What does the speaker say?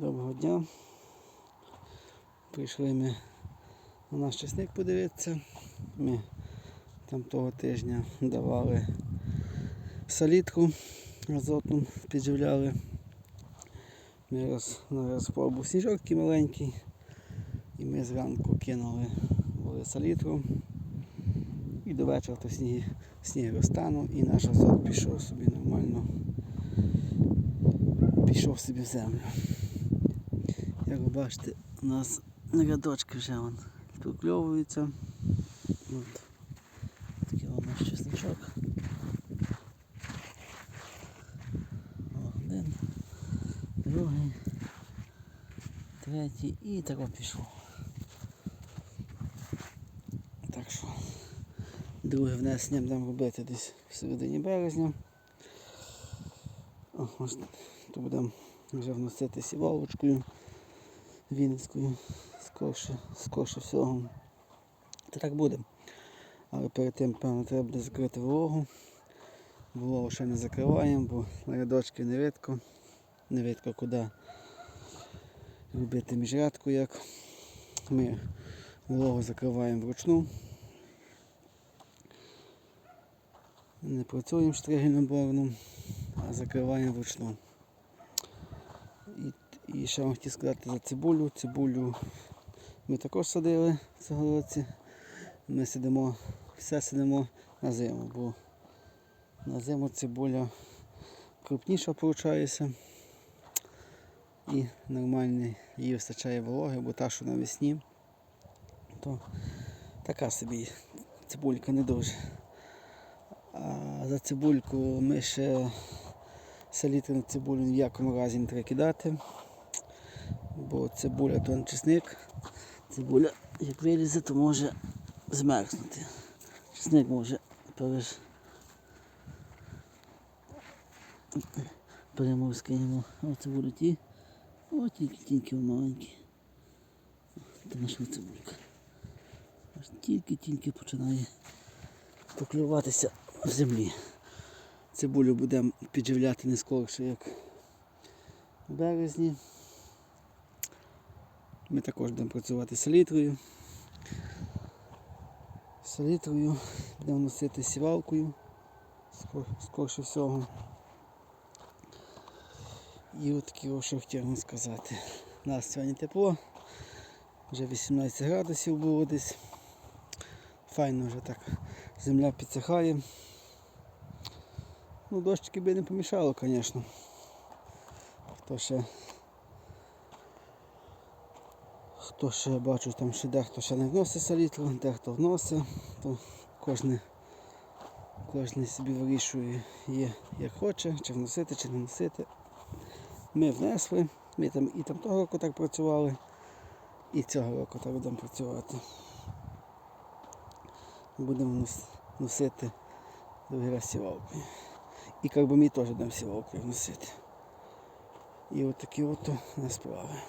Доброго дня. Прийшли ми на наш часник подивитися. Ми там того тижня давали салітку азотну, підживляли. Ми роз, був сніжок такий маленький. І ми зранку кинули салітру. І до вечора то сніг, сніг розтанув і наш азот пішов собі нормально. Пішов собі в землю. Як ви бачите, у нас рядочки вже вон прокльовуються. От. Такий у нас чесничок. Один, другий, третій і так пішов. Так що друге внесення будемо робити десь в середині березня. О, ось то будемо вже вносити сівалочкою Вінницькою, скорше, скорше всього. Та так буде. Але перед тим, певно, треба буде закрити вологу. Вологу ще не закриваємо, бо рядочки не видко. Не видко куди робити міжрядку як. Ми вологу закриваємо вручну. Не працюємо штригельним борном, а закриваємо вручну. І, ще вам хотів сказати за цибулю. Цибулю ми також садили цього році. Ми сидимо, все сидимо на зиму, бо на зиму цибуля крупніша виходить. І нормальний їй вистачає вологи, бо та, що навесні, то така собі цибулька не дуже. А за цибульку ми ще селітри на цибулю в якому разі не треба кидати, бо цибуля то не чесник. Цибуля, як вилізе, то може змерзнути. Чесник може переш... переморскаємо. О, цибулю ті. О, тільки-тільки маленькі. Це наша цибулька. Аж тільки-тільки починає поклюватися в землі. Цибулю будемо підживляти не скорше, як в березні. Ми також будемо працювати з селітрою. Селітрою будемо носити сівалкою, скор- скорше всього. І от таке, що хотів вам сказати. У нас сьогодні тепло, вже 18 градусів було десь. Файно вже так земля підсихає. Ну, дощики би не помішало, звісно. Хто ще хто ще бачу, там ще дехто ще не вносить салітру, дехто вносить, то кожен, кожен собі вирішує, є, як хоче, чи вносити, чи не вносити. Ми внесли, ми там і там того року так працювали, і цього року так будемо працювати. Будемо носити другий раз сівалкою. І карбамід теж будемо сівалкою носити. І от такі от нас справи.